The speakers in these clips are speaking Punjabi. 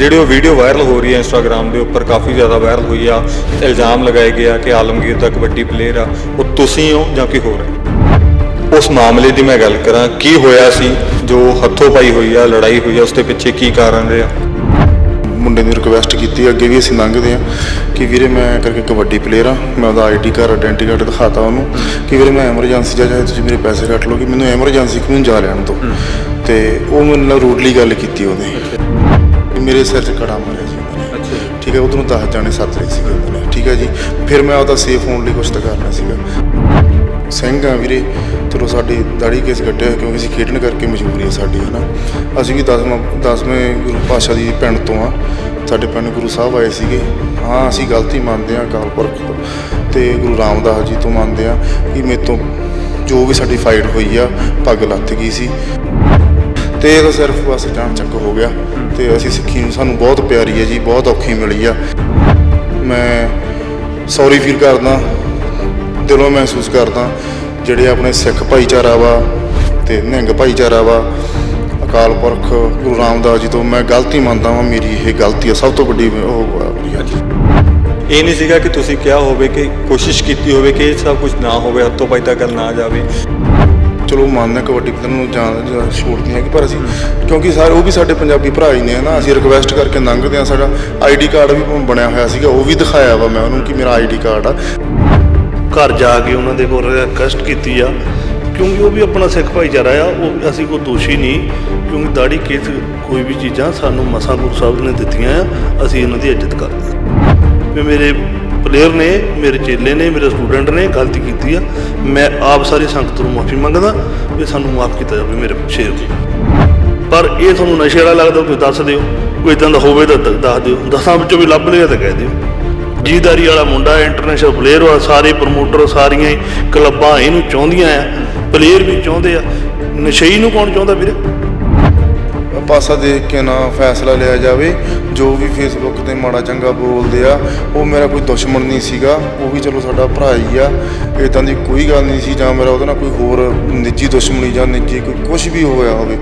ਜਿਹੜੀ ਉਹ ਵੀਡੀਓ ਵਾਇਰਲ ਹੋ ਰਹੀ ਹੈ ਇੰਸਟਾਗ੍ਰam ਦੇ ਉੱਪਰ ਕਾਫੀ ਜ਼ਿਆਦਾ ਵਾਇਰਲ ਹੋਈ ਆ ਇਲਜ਼ਾਮ ਲਗਾਏ ਗਏ ਆ ਕਿ ਆਲਮਗੀਰ ਦਾ ਕਬੱਡੀ ਪਲੇਅਰ ਆ। ਉਹ ਤੁਸੀਂ ਹੋ ਜਾਂ ਕੋਈ ਹੋਰ? ਹੈ ਉਸ ਮਾਮਲੇ ਦੀ ਮੈਂ ਗੱਲ ਕਰਾਂ ਕੀ ਹੋਇਆ ਸੀ ਜੋ ਹੱਥੋਂ ਪਾਈ ਹੋਈ ਆ ਲੜਾਈ ਹੋਈ ਆ ਉਸ ਦੇ ਪਿੱਛੇ ਕੀ ਕਾਰਨ ਰਿਹਾ? ਮੁੰਡੇ ਨੂੰ ਰਿਕਵੈਸਟ ਕੀਤੀ ਅੱਗੇ ਵੀ ਅਸੀਂ ਲੰਘਦੇ ਆ ਕਿ ਵੀਰੇ ਮੈਂ ਕਰਕੇ ਕਬੱਡੀ ਪਲੇਅਰ ਆ ਮੈਂ ਉਹਦਾ ਆਈਡੀ ਕਾਰਡ ਆਇਡੈਂਟੀ ਕਾਰਡ ਦਿਖਾਤਾ ਉਹਨੂੰ ਕਿ ਵੀਰੇ ਮੈਂ ਐਮਰਜੈਂਸੀ ਜਾ ਚਾਹੇ ਤੁਸੀਂ ਮੇਰੇ ਪੈਸੇ ਕੱਟ ਲਓ ਕਿ ਮੈਨੂੰ ਐਮਰਜੈਂਸੀ ਕਿ ਮੈਨੂੰ ਜਾ ਲੈਣ ਦਿਓ। ਤੇ ਉਹ ਮੇਰੇ ਨਾਲ ਰੂਡਲੀ ਗੱਲ ਕੀਤੀ ਉਹਨੇ। ਕਿ ਮੇਰੇ ਸਿਰ 'ਚ ਕੜਾ ਮਾਰਿਆ ਜੀ ਉਹਨੇ ਅੱਛਾ ਠੀਕ ਹੈ ਉਧਰੋਂ 10 ਜਾਣੇ ਸੱਦ ਰਹੇ ਸੀਗੇ ਉਹਨੇ ਠੀਕ ਹੈ ਜੀ ਫਿਰ ਮੈਂ ਉਹਦਾ ਸੇਫ ਹੋਣ ਲਈ ਕੁਛ ਤਾਂ ਕਰਨਾ ਸੀਗਾ। ਸਿੰਘ ਆ ਵੀਰੇ ਚਲੋ ਸਾਡੀ ਦਾੜੀ ਕੇਸ ਕੱਟਿਆ ਕਿਉਂਕਿ ਅਸੀਂ ਖੇਡਣ ਕਰਕੇ ਮਜਬੂਰੀ ਹੈ ਸਾਡੀ ਹਨਾ। ਅਸੀਂ ਵੀ 10ਵਾਂ 10ਵੇਂ ਗੁਰੂ ਪਾਤਸ਼ਾਹ ਦੀ ਪਿੰਡ ਤੋਂ ਆ। ਸਾਡੇ ਪਿੰਡ ਗੁਰੂ ਸਾਹਿਬ ਆਏ ਸੀਗੇ। ਹਾਂ ਅਸੀਂ ਗਲਤੀ ਮੰਨਦੇ ਆ ਅਕਾਲ ਪੁਰਖ ਤੋਂ। ਤੇ ਗੁਰੂ ਰਾਮਦਾਸ ਜੀ ਤੋਂ ਮੰਨਦੇ ਆ ਕਿ ਮੇਰੇ ਤੋਂ ਜੋ ਵੀ ਸਾਡੀ ਫਾਈਟ ਹੋਈ ਆ ਪੱਗ ਲੱਥ ਗਈ ਸੀ। ਤੇ ਇਹ ਤਾਂ ਸਿਰਫ ਬਸ ਜਾਣ ਚੱਕ ਹੋ ਗਿਆ ਤੇ ਅਸੀਂ ਸਿੱਖੀ ਨੂੰ ਸਾਨੂੰ ਬਹੁਤ ਪਿਆਰੀ ਹੈ ਜੀ, ਬਹੁਤ ਔਖੀ ਮਿਲੀ ਆ। ਮੈਂ ਸੌਰੀ ਫੀਲ ਕਰਦਾ, ਦਿਲੋਂ ਮਹਿਸੂਸ ਕਰਦਾ, ਜਿਹੜੇ ਆਪਣੇ ਸਿੱਖ ਭਾਈਚਾਰਾ ਵਾ ਤੇ ਨਿਹੰਗ ਭਾਈਚਾਰਾ ਵਾ, ਅਕਾਲ ਪੁਰਖ ਗੁਰੂ ਰਾਮਦਾਸ ਜੀ ਤੋਂ ਮੈਂ ਗਲਤੀ ਮੰਨਦਾ ਵਾਂ, ਮੇਰੀ ਇਹ ਗਲਤੀ ਆ, ਸਭ ਤੋਂ ਵੱਡੀ ਉਹ ਆ ਅੱਜ ਇਹ ਨਹੀਂ ਸੀਗਾ ਕਿ ਤੁਸੀਂ ਕਿਹਾ ਹੋਵੇ ਕਿ ਕੋਸ਼ਿਸ਼ ਕੀਤੀ ਹੋਵੇ ਕਿ ਇਹ ਸਭ ਕੁਝ ਨਾ ਹੋਵੇ, ਹੱਥੋਂ ਪਾਈ ਤਾਂ ਗੱਲ ਨਾ ਜਾਵੇ। ਚਲੋ ਮੰਨਦਾ ਕਬੱਡੀ ਪਲੇਅਰ ਨੂੰ ਜਾਣ ਜਾਂ ਛੋੜ ਨਹੀਂ ਹੈਗੀ, ਪਰ ਅਸੀਂ ਕਿਉਂਕਿ ਸਾਰੇ ਉਹ ਵੀ ਸਾਡੇ ਪੰਜਾਬੀ ਭਰਾ ਹੀ ਨੇ, ਹਨਾ? ਅਸੀਂ ਰਿਕਵੈਸਟ ਕਰਕੇ ਲੰਘਦੇ ਆ ਸਾਡਾ ਆਈਡੀ ਕਾਰਡ ਵੀ ਬਣਿਆ ਹੋਇਆ ਸੀਗਾ, ਉਹ ਵੀ ਦਿਖਾਇਆ ਵਾ ਮੈਂ ਉਹਨੂੰ ਕਿ ਮੇਰਾ ਆਈਡੀ ਕਾਰਡ ਆ। ਘਰ ਜਾ ਕੇ ਉਹਨਾਂ ਦੇ ਕੋਲ ਰਿਕਵੈਸਟ ਕੀਤੀ ਆ, ਕਿਉਂਕਿ ਉਹ ਵੀ ਆਪਣਾ ਸਿੱਖ ਭਾਈਚਾਰਾ ਆ, ਉਹ ਅਸੀਂ ਕੋਈ ਦੋਸ਼ੀ ਨਹੀਂ, ਕਿਉਂਕਿ ਦਾੜੀ ਕੇਸ ਕੋਈ ਵੀ ਚੀਜ਼ਾਂ ਸਾਨੂੰ ਮਸਾਂ ਗੁਰੂ ਸਾਹਿਬ ਨੇ ਦਿੱਤੀਆਂ ਆ, ਅਸੀਂ ਇਹਨਾਂ ਦੀ ਇੱਜ਼ਤ ਕਰਦੇ ਹਾਂ। ਵੀ ਮੇਰੇ ਪਲੇਅਰ ਨੇ, ਮੇਰੇ ਚੇਲੇ ਨੇ, ਮੇਰੇ ਸਟੂਡੈਂਟ ਨੇ ਗਲਤੀ ਕੀਤੀ ਆ। ਮੈਂ ਆਪ ਸਾਰੀ ਸੰਗਤ ਨੂੰ ਮਾਫੀ ਮੰਗਦਾ ਵੀ ਸਾਨੂੰ ਮਾਫ ਕੀਤਾ ਜਾਵੇ ਮੇਰੇ ਸ਼ੇਰ ਜੀ ਪਰ ਇਹ ਤੁਹਾਨੂੰ ਨਸ਼ੇ ਵਾਲਾ ਲੱਗਦਾ ਤੁਸੀਂ ਦੱਸ ਦਿਓ, ਕੋਈ ਇਦਾਂ ਦਾ ਹੋਵੇ ਤਾਂ ਦੱਸ ਦਿਓ। ਦਸਾਂ ਵਿੱਚੋਂ ਵੀ ਲੱਭ ਲਿਆ ਤਾਂ ਕਹਿ ਦਿਓ। ਜੀਦਾਰੀ ਵਾਲਾ ਮੁੰਡਾ ਇੰਟਰਨੈਸ਼ਨਲ ਪਲੇਅਰ ਆ, ਸਾਰੇ ਪ੍ਰਮੋਟਰ ਸਾਰੀਆਂ ਹੀ ਕਲੱਬਾਂ ਇਹਨੂੰ ਚਾਹੁੰਦੀਆਂ ਆ। ਪਲੇਅਰ ਵੀ ਚਾਹੁੰਦੇ ਆ। ਨਸ਼ਈ ਨੂੰ ਕੌਣ ਚਾਹੁੰਦਾ ਵੀਰੇ? ਪਾਸਾ ਦੇਖ ਕੇ ਨਾ ਫੈਸਲਾ ਲਿਆ ਜਾਵੇ, ਜੋ ਵੀ ਫੇਸਬੁੱਕ ਤੇ ਮਾੜਾ ਚੰਗਾ ਬੋਲਦੇ ਆ, ਉਹ ਮੇਰਾ ਕੋਈ ਦੁਸ਼ਮਣ ਨਹੀਂ ਸੀਗਾ, ਉਹ ਵੀ ਚਲੋ ਸਾਡਾ ਭਰਾ ਹੀ ਆ ਇਦਾਂ ਦੀ ਕੋਈ ਗੱਲ ਨਹੀਂ ਸੀ, ਜਾਂ ਮੇਰਾ ਉਹਦੇ ਨਾਲ ਕੋਈ ਹੋਰ ਨਿੱਜੀ ਦੁਸ਼ਮਣੀ ਜਾਂ ਨਿੱਜੀ ਕੋਈ ਕੁਝ ਵੀ ਹੋਇਆ ਹੋਵੇ।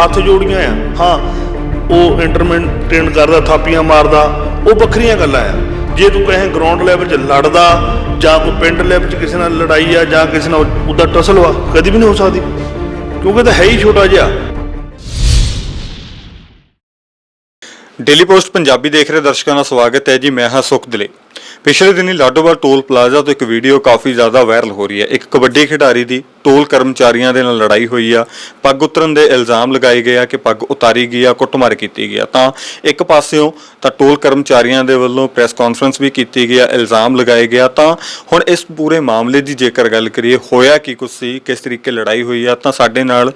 ਹੱਥ ਜੋੜੀਆਂ ਆ, ਹਾਂ, ਉਹ ਇੰਟਰਮੈਂਟੇਨ ਕਰਦਾ, ਥਾਪੀਆਂ ਮਾਰਦਾ, ਉਹ ਵੱਖਰੀਆਂ ਗੱਲਾਂ ਆ। ਜੇ ਤੂੰ ਕਹੇ ਗਰਾਊਂਡ ਲੈਵਲ 'ਚ ਲੜਦਾ, ਜਾਂ ਕੋਈ ਪਿੰਡ ਲੈਵਲ 'ਚ ਕਿਸੇ ਨਾਲ ਲੜਾਈ ਆ, ਜਾਂ ਕਿਸੇ ਨਾਲ ਉਹਦਾ ਟਸਲ ਵਾ, ਕਦੀ ਵੀ ਨਹੀਂ ਹੋ ਸਕਦੀ, ਕਿਉਂਕਿ ਤਾਂ ਹੈ ਹੀ ਛੋਟਾ ਜਿਹਾ। ਡੇਲੀ ਪੋਸਟ ਪੰਜਾਬੀ ਦੇਖ ਰਹੇ ਦਰਸ਼ਕਾਂ ਦਾ ਸਵਾਗਤ ਹੈ ਜੀ ਮੈਂ ਹਾਂ ਸੁਖ ਦਿਲੇ ਪਿਛਲੇ ਦਿਨੀ ਲਾਡੋਵਾਲ ਟੋਲ ਪਲਾਜ਼ਾ ਤੋਂ ਇੱਕ ਵੀਡੀਓ ਕਾਫੀ ਜ਼ਿਆਦਾ ਵਾਇਰਲ ਹੋ ਰਹੀ ਹੈ। ਇੱਕ ਕਬੱਡੀ ਖਿਡਾਰੀ ਦੀ ਟੋਲ ਕਰਮਚਾਰੀਆਂ ਦੇ ਨਾਲ ਲੜਾਈ ਹੋਈ ਆ। ਪੱਗ ਉਤਰਨ ਦੇ ਇਲਜ਼ਾਮ ਲਗਾਏ ਗਏ ਆ ਕਿ ਪੱਗ ਉਤਾਰੀ ਗਈ ਆ, ਕੁੱਟਮਾਰ ਕੀਤੀ ਗਈ ਆ। ਤਾਂ ਇੱਕ ਪਾਸਿਓਂ ਤਾਂ ਟੋਲ ਕਰਮਚਾਰੀਆਂ ਦੇ ਵੱਲੋਂ ਪ੍ਰੈਸ ਕਾਨਫਰੰਸ ਵੀ ਕੀਤੀ ਗਈ ਆ, ਇਲਜ਼ਾਮ ਲਗਾਏ ਗਿਆ ਤਾਂ ਹੁਣ ਇਸ ਪੂਰੇ ਮਾਮਲੇ ਦੀ ਜੇਕਰ ਗੱਲ ਕਰੀਏ, ਹੋਇਆ ਕੀ ਕੁਝ ਸੀ, ਕਿਸ ਤਰੀਕੇ ਲੜਾਈ ਹੋਈ ਆ, ਤਾਂ ਸਾਡੇ ਨਾਲ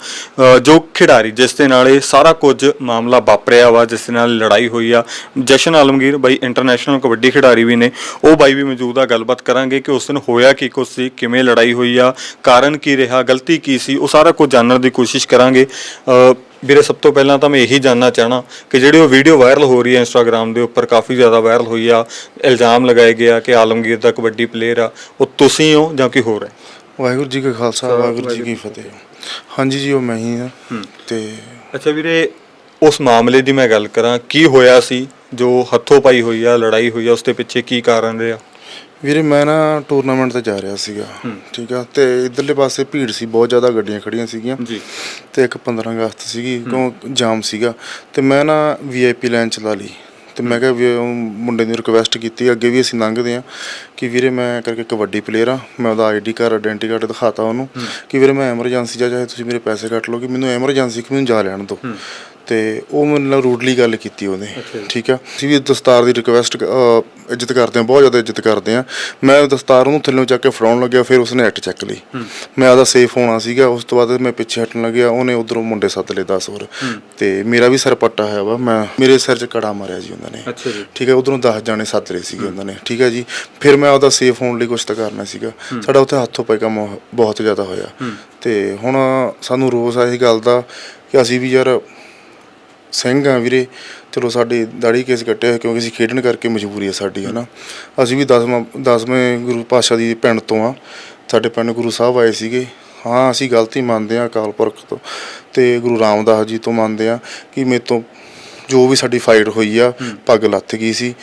ਜੋ ਖਿਡਾਰੀ ਜਿਸ ਦੇ ਨਾਲ ਇਹ ਸਾਰਾ ਕੁਝ ਮਾਮਲਾ ਵਾਪਰਿਆ ਵਾ, ਜਿਸ ਦੇ ਨਾਲ ਲੜਾਈ ਹੋਈ ਆ, ਜਸ਼ਨ ਆਲਮਗੀਰ, ਬਾਈ ਇੰਟਰਨੈਸ਼ਨਲ ਕਬੱਡੀ ਖਿਡਾਰੀ ਵੀ ਨੇ ਉਹ ਬਾਈ ਵੀ ਮੌਜੂਦ ਆ ਗੱਲਬਾਤ ਕਰਾਂਗੇ ਕਿ ਉਸ ਦਿਨ ਹੋਇਆ ਕੀ ਕੁਝ ਸੀ ਕਿਵੇਂ ਲੜਾਈ ਹੋਈ ਆ ਕਾਰਨ ਕੀ ਰਿਹਾ ਗਲਤੀ ਕੀ ਸੀ ਉਹ ਸਾਰਾ ਕੁਝ ਜਾਣਨ ਦੀ ਕੋਸ਼ਿਸ਼ ਕਰਾਂਗੇ। ਅ, ਵੀਰੇ ਸਭ ਤੋਂ ਪਹਿਲਾਂ ਤਾਂ ਮੈਂ ਇਹੀ ਜਾਨਣਾ ਚਾਹਣਾ ਕਿ ਜਿਹੜੀ ਉਹ ਵੀਡੀਓ ਵਾਇਰਲ ਹੋ ਰਹੀ ਹੈ ਇੰਸਟਾਗ੍ਰam ਦੇ ਉੱਪਰ ਕਾਫੀ ਜ਼ਿਆਦਾ ਵਾਇਰਲ ਹੋਈ ਆ ਇਲਜ਼ਾਮ ਲਗਾਏ ਗਏ ਆ ਕਿ ਆਲਮਗੀਰ ਦਾ ਕਬੱਡੀ ਪਲੇਅਰ ਆ ਉਹ ਤੁਸੀਂ ਹੋ ਜਾਂ ਕੋਈ ਹੋਰ ਹੈ? ਵਾਹਿਗੁਰੂ ਜੀ ਕਾ ਖਾਲਸਾ ਵਾਹਿਗੁਰੂ ਜੀ ਕੀ ਫਤਿਹ। ਹਾਂਜੀ ਜੀ ਉਹ ਮੈਂ ਹੀ ਆ ਤੇ ਅੱਛਾ ਵੀਰੇ ਉਸ ਮਾਮਲੇ ਦੀ ਮੈਂ ਗੱਲ ਕਰਾਂ ਕੀ ਹੋਇਆ ਸੀ? ਜੋ ਹੱਥੋਂ ਪਾਈ ਹੋਈ ਆ ਲੜਾਈ ਹੋਈ ਆ ਉਸ ਦੇ ਪਿੱਛੇ ਕੀ ਕਾਰਨ ਰਿਹਾ? ਵੀਰੇ ਮੈਂ ਨਾ ਟੂਰਨਾਮੈਂਟ ਤੇ ਜਾ ਰਿਹਾ ਸੀਗਾ ਠੀਕ ਆ? ਤੇ ਇਧਰਲੇ ਪਾਸੇ ਭੀੜ ਸੀ ਬਹੁਤ ਜ਼ਿਆਦਾ ਗੱਡੀਆਂ ਖੜੀਆਂ ਸੀਗੀਆਂ। ਜੀ। ਤੇ ਇੱਕ 15 ਅਗਸਤ ਸੀਗੀ ਕਿਉਂ ਜਾਮ ਸੀਗਾ। ਤੇ ਮੈਂ ਨਾ ਵੀਆਈਪੀ ਲਾਈਨ ਚਲਾ ਲਈ। ਤੇ ਮੈਂ ਕਿਹਾ ਵੀ ਮੁੰਡੇ ਨੂੰ ਰਿਕਵੈਸਟ ਕੀਤੀ ਅੱਗੇ ਵੀ ਅਸੀਂ ਲੰਘਦੇ ਆ ਕਿ ਵੀਰੇ ਮੈਂ ਕਰਕੇ ਕਬੱਡੀ ਪਲੇਅਰ ਆ ਮੈਂ ਉਹਦਾ ਆਈਡੀ ਕਾਰਡ ਆਇਡੈਂਟੀ ਕਾਰਡ ਦਿਖਾਤਾ ਉਹਨੂੰ ਕਿ ਵੀਰੇ ਮੈਂ ਐਮਰਜੈਂਸੀ ਜਾ ਚਾਹੇ ਤੁਸੀਂ ਮੇਰੇ ਪੈਸੇ ਕੱਟ ਲਓ ਕਿ ਮੈਨੂੰ ਐਮਰਜੈਂਸੀ ਕਿ ਮੈਨੂੰ ਜਾ ਲੈਣ ਦਿਓ। ਤੇ ਉਹ ਮੇਰੇ ਨਾਲ ਰੂਡਲੀ ਗੱਲ ਕੀਤੀ ਉਹਨੇ ਠੀਕ ਆ? ਅਸੀਂ ਵੀ ਦਸਤਾਰ ਦੀ ਰਿਕਵੈਸਟ ਇੱਜ਼ਤ ਕਰਦੇ ਆ ਬਹੁਤ ਜ਼ਿਆਦਾ ਇੱਜ਼ਤ ਕਰਦੇ ਆ ਮੈਂ ਦਸਤਾਰ ਉਹਨੂੰ ਥੱਲੋਂ ਚੱਕ ਕੇ ਫੜਾਉਣ ਲੱਗਿਆ ਫਿਰ ਉਸਨੇ ਐਟ ਚੱਕ ਲਈ। ਮੈਂ ਆਦਾ ਸੇਫ ਹੋਣਾ ਸੀਗਾ ਉਸ ਤੋਂ ਬਾਅਦ ਮੈਂ ਪਿੱਛੇ ਹਟਣ ਲੱਗਿਆ ਉਹਨੇ ਉਧਰੋਂ ਮੁੰਡੇ ਸੱਦ ਲਏ 10 ਹੋਰ। ਤੇ ਮੇਰਾ ਵੀ ਸਿਰ ਪੱਟਾ ਹੋਇਆ ਵਾ ਮੈਂ ਮੇਰੇ ਸਿਰ 'ਚ ਕੜਾ ਮਾਰਿਆ ਜੀ ਉਹਨਾਂ ਨੇ। ਠੀਕ ਹੈ ਉਧਰੋਂ 10 ਜਾਣੇ ਸੱਦ ਲਏ ਸੀਗੇ ਉਹਨਾਂ ਨੇ ਠੀਕ ਹੈ ਜੀ? ਫਿਰ ਮੈਂ ਉਹਦਾ ਸੇਫ ਹੋਣ ਲਈ ਕੁਝ ਤਾਂ ਕਰਨਾ ਸੀਗਾ। ਸਾਡਾ ਉੱਥੇ ਹੱਥੋਂ ਪੈ ਕੰਮ ਬਹੁਤ ਜ਼ਿਆਦਾ ਹੋਇਆ। ਤੇ ਹੁਣ ਸਾਨੂੰ ਰੋਸ ਆ ਇਹ ਗੱਲ ਦਾ ਕਿ ਅਸੀਂ ਵੀ ਯਾਰ ਸਿੰਘ ਆ ਵੀਰੇ। ਚਲੋ ਸਾਡੀ ਦਾੜੀ ਕੇਸ ਕੱਟਿਆ ਹੋਇਆ ਕਿਉਂਕਿ ਅਸੀਂ ਖੇਡਣ ਕਰਕੇ ਮਜਬੂਰੀ ਹੈ ਸਾਡੀ ਹਨਾ। ਅਸੀਂ ਵੀ 10ਵਾਂ 10ਵੇਂ ਗੁਰੂ ਪਾਤਸ਼ਾਹ ਦੀ ਪਿੰਡ ਤੋਂ ਆ। ਸਾਡੇ ਪਿੰਡ ਗੁਰੂ ਸਾਹਿਬ ਆਏ ਸੀਗੇ। ਹਾਂ ਅਸੀਂ ਗਲਤੀ ਮੰਨਦੇ ਆ ਅਕਾਲ ਪੁਰਖ ਤੋਂ ਤੇ ਗੁਰੂ ਰਾਮਦਾਸ ਜੀ ਤੋਂ ਮੰਨਦੇ ਆ ਕਿ ਮੇਰੇ ਤੋਂ ਜੋ ਵੀ ਸਾਡੀ ਫਾਈਟ ਹੋਈ ਆ ਪੱਗ ਲੱਥ ਗਈ ਸੀ